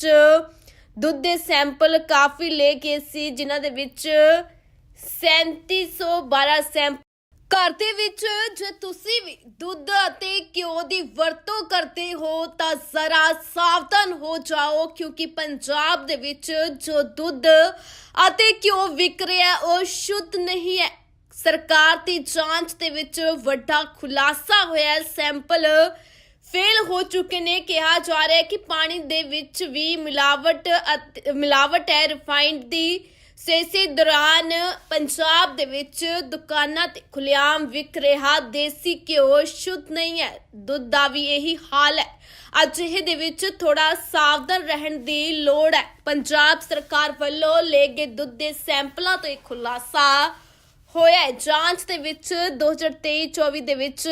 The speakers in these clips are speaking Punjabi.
ਚ ਦੁੱਧ ਦੇ ਸੈਂਪਲ ਕਾਫੀ ਲੈ ਕੇ ਸੀ, ਜਿਨ੍ਹਾਂ ਦੇ ਵਿੱਚ 3712 ਸੈਂਪਲ ਘਰ ਦੇ ਵਿੱਚ ਜੇ ਤੁਸੀਂ ਵੀ ਦੁੱਧ ਅਤੇ ਘਿਓ ਦੀ ਵਰਤੋਂ ਕਰਦੇ ਹੋ, ਤਾਂ ਜ਼ਰਾ ਸਾਵਧਾਨ ਹੋ ਜਾਓ, ਕਿਉਂਕਿ ਪੰਜਾਬ ਦੇ ਵਿੱਚ ਜੋ ਦੁੱਧ ਅਤੇ ਘਿਓ ਵਿਕ ਰਿਹਾ, ਉਹ ਸ਼ੁੱਧ ਨਹੀਂ ਹੈ। ਸਰਕਾਰ ਦੀ ਜਾਂਚ ਦੇ ਵਿੱਚ ਵੱਡਾ ਖੁਲਾਸਾ ਹੋਇਆ ਸੈਂਪਲ ਫੇਲ ਹੋ ਚੁੱਕੇ ਨੇ। ਕਿਹਾ ਜਾ ਰਿਹਾ ਹੈ ਕਿ ਪਾਣੀ ਦੇ ਵਿੱਚ ਵੀ ਮਿਲਾਵਟ ਅਤੇ- ਮਿਲਾਵਟ ਹੈ। ਰਿਫਾਈਨਡ ਦੀ ਸੇਸੇ ਦੌਰਾਨ ਪੰਜਾਬ ਦੇ ਵਿੱਚ ਦੁਕਾਨਾਂ ਤੇ ਖੁੱਲ੍ਹੇਆਮ ਵਿਕ ਰਿਹਾ। ਦੇਸੀ ਘਿਓ ਸ਼ੁੱਧ ਨਹੀਂ ਹੈ। ਦੁੱਧ ਦਾ ਵੀ ਇਹੀ ਹਾਲ ਹੈ। ਅਜਿਹੇ ਦੇ ਵਿੱਚ ਥੋੜਾ ਸਾਵਧਾਨ ਰਹਿਣ ਦੀ ਲੋੜ ਹੈ। ਪੰਜਾਬ ਸਰਕਾਰ ਵੱਲੋਂ ਲਏ ਗਏ ਦੁੱਧ ਦੇ ਸੈਂਪਲਾਂ ਤੋਂ ਇਹ ਖੁਲਾਸਾ ਹੋਇਆ ਹੈ। ਜਾਂਚ ਦੇ ਵਿੱਚ 2023-24 ਦੇ ਵਿੱਚ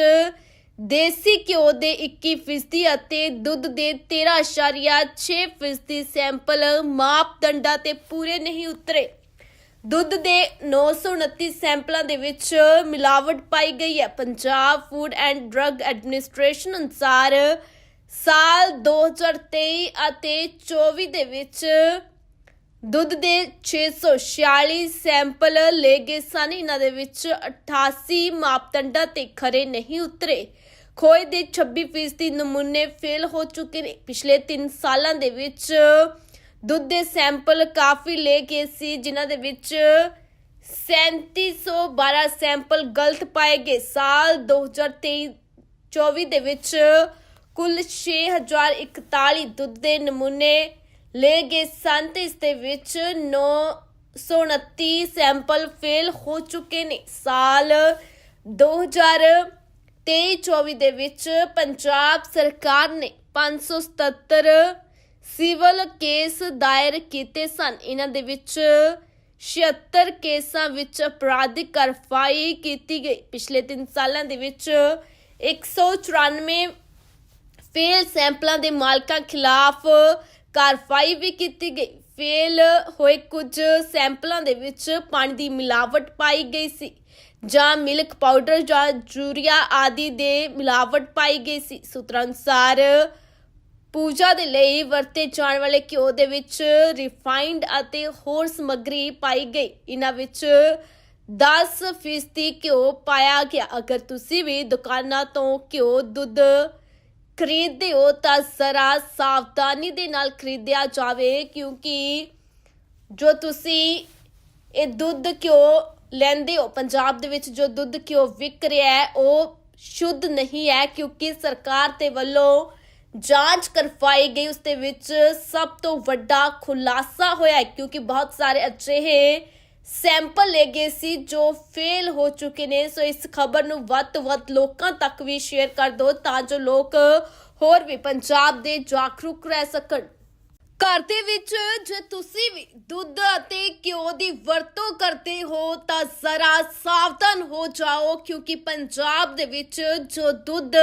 ਦੇਸੀ ਘਿਓ ਦੇ 21% ਅਤੇ ਦੁੱਧ ਦੇ 13.6% ਸੈਂਪਲ ਮਾਪਦੰਡਾਂ ਤੇ ਪੂਰੇ ਨਹੀਂ ਉਤਰੇ। ਦੁੱਧ ਦੇ 929 ਸੈਂਪਲਾਂ ਦੇ ਵਿੱਚ ਮਿਲਾਵਟ ਪਾਈ ਗਈ ਹੈ। Punjab food and drug administration ਅਨੁਸਾਰ ਸਾਲ 2023 ਅਤੇ 24 ਦੇ ਵਿੱਚ ਦੁੱਧ ਦੇ 646 ਸੈਂਪਲ ਲਏ ਗਏ ਸਨ। ਇਹਨਾਂ ਦੇ ਵਿੱਚ 88 ਮਾਪਦੰਡਾਂ ਤੇ ਖਰੇ ਨਹੀਂ ਉਤਰੇ। ਖੋਏ ਦੇ 26% ਨਮੂਨੇ ਫੇਲ ਹੋ ਚੁੱਕੇ ਨੇ। ਪਿਛਲੇ 3 ਸਾਲਾਂ ਦੇ ਵਿੱਚ ਦੁੱਧ ਦੇ ਸੈਂਪਲ ਕਾਫੀ ਲਏ ਗਏ ਸੀ, ਜਿਨ੍ਹਾਂ ਦੇ ਵਿੱਚ 3712 ਸੈਂਪਲ ਗਲਤ ਪਾਏ ਗਏ। ਸਾਲ 2023 24 ਦੇ ਵਿੱਚ ਕੁੱਲ 6041 ਦੁੱਧ ਦੇ ਨਮੂਨੇ ਲਏ ਗਏ ਸਨ ਤੇ ਇਸ ਦੇ ਵਿੱਚ 929 ਸੈਂਪਲ ਫੇਲ ਹੋ ਚੁੱਕੇ ਨੇ। ਸਾਲ 2023-24 ਦੇ ਵਿੱਚ ਪੰਜਾਬ ਸਰਕਾਰ ਨੇ 577 ਸਿਵਲ ਕੇਸ ਦਾਇਰ ਕੀਤੇ ਸਨ। ਇਹਨਾਂ ਦੇ ਵਿੱਚ 76 ਕੇਸਾਂ ਵਿੱਚ ਅਪਰਾਧਿਕ ਕਾਰਵਾਈ ਕੀਤੀ ਗਈ। ਪਿਛਲੇ 3 ਸਾਲਾਂ ਦੇ ਵਿੱਚ 194 ਫੇਲ ਸੈਂਪਲਾਂ ਦੇ ਮਾਲਕਾਂ ਖਿਲਾਫ ਕਾਰਵਾਈ ਵੀ ਕੀਤੀ ਗਈ। ਫੇਲ ਹੋਏ ਕੁਝ ਸੈਂਪਲਾਂ ਦੇ ਵਿੱਚ ਪਾਣੀ ਦੀ ਮਿਲਾਵਟ ਪਾਈ ਗਈ ਸੀ ਜਾਂ ਮਿਲਕ ਪਾਊਡਰ ਜਾਂ ਯੂਰੀਆ ਆਦਿ ਦੇ ਮਿਲਾਵਟ ਪਾਈ ਗਈ ਸੀ। ਸੂਤਰਾਂ ਅਨੁਸਾਰ ਪੂਜਾ ਦੇ ਲਈ ਵਰਤੇ ਜਾਣ ਵਾਲੇ ਘਿਓ ਦੇ ਵਿੱਚ ਰਿਫਾਈਨਡ ਅਤੇ ਹੋਰ ਸਮੱਗਰੀ ਪਾਈ ਗਈ। ਇਹਨਾਂ ਵਿੱਚ 10% ਘਿਓ ਪਾਇਆ ਗਿਆ। ਅਗਰ ਤੁਸੀਂ ਵੀ ਦੁਕਾਨਾਂ ਤੋਂ ਘਿਓ, ਦੁੱਧ ਖਰੀਦਦੇ ਹੋ ਤਾਂ ਜ਼ਰਾ ਸਾਵਧਾਨੀ ਦੇ ਨਾਲ ਖਰੀਦਿਆ ਜਾਵੇ, ਕਿਉਂਕਿ ਜੋ ਤੁਸੀਂ ਇਹ ਦੁੱਧ ਘਿਓ ਲੈਂਦੇ ਹੋ, ਪੰਜਾਬ ਦੇ ਵਿੱਚ ਜੋ ਦੁੱਧ ਘਿਓ ਵਿਕ ਰਿਹਾ ਹੈ, ਉਹ ਸ਼ੁੱਧ ਨਹੀਂ ਹੈ, ਕਿਉਂਕਿ ਸਰਕਾਰ ਦੇ ਵੱਲੋਂ ਜਾਂਚ ਕਰਵਾਈ ਗਈ, ਉਸ ਦੇ ਵਿੱਚ ਸਭ ਤੋਂ ਵੱਡਾ ਖੁਲਾਸਾ ਹੋਇਆ ਕਿਉਂਕਿ ਬਹੁਤ ਸਾਰੇ ਅਜਿਹੇ ਸੈਂਪਲ ਲੈ ਗਏ ਸੀ ਜੋ ਫੇਲ ਹੋ ਚੁੱਕੇ ਨੇ। ਸੋ ਇਸ ਖਬਰ ਨੂੰ ਵੱਧ ਤੋਂ ਵੱਧ ਲੋਕਾਂ ਤੱਕ ਵੀ ਸ਼ੇਅਰ ਕਰ ਦਿਓ ਤਾਂ ਜੋ ਲੋਕ ਹੋਰ ਵੀ ਪੰਜਾਬ ਦੇ ਜਾਗਰੂਕ ਰਹਿ ਸਕਣ। ਘਰ ਦੇ ਵਿੱਚ ਜੇ ਤੁਸੀਂ ਵੀ ਦੁੱਧ ਅਤੇ ਘਿਓ ਦੀ ਵਰਤੋਂ ਕਰਦੇ ਹੋ ਤਾਂ ਜ਼ਰਾ ਸਾਵਧਾਨ ਹੋ ਜਾਓ ਕਿਉਂਕਿ ਪੰਜਾਬ ਦੇ ਵਿੱਚ ਜੋ ਦੁੱਧ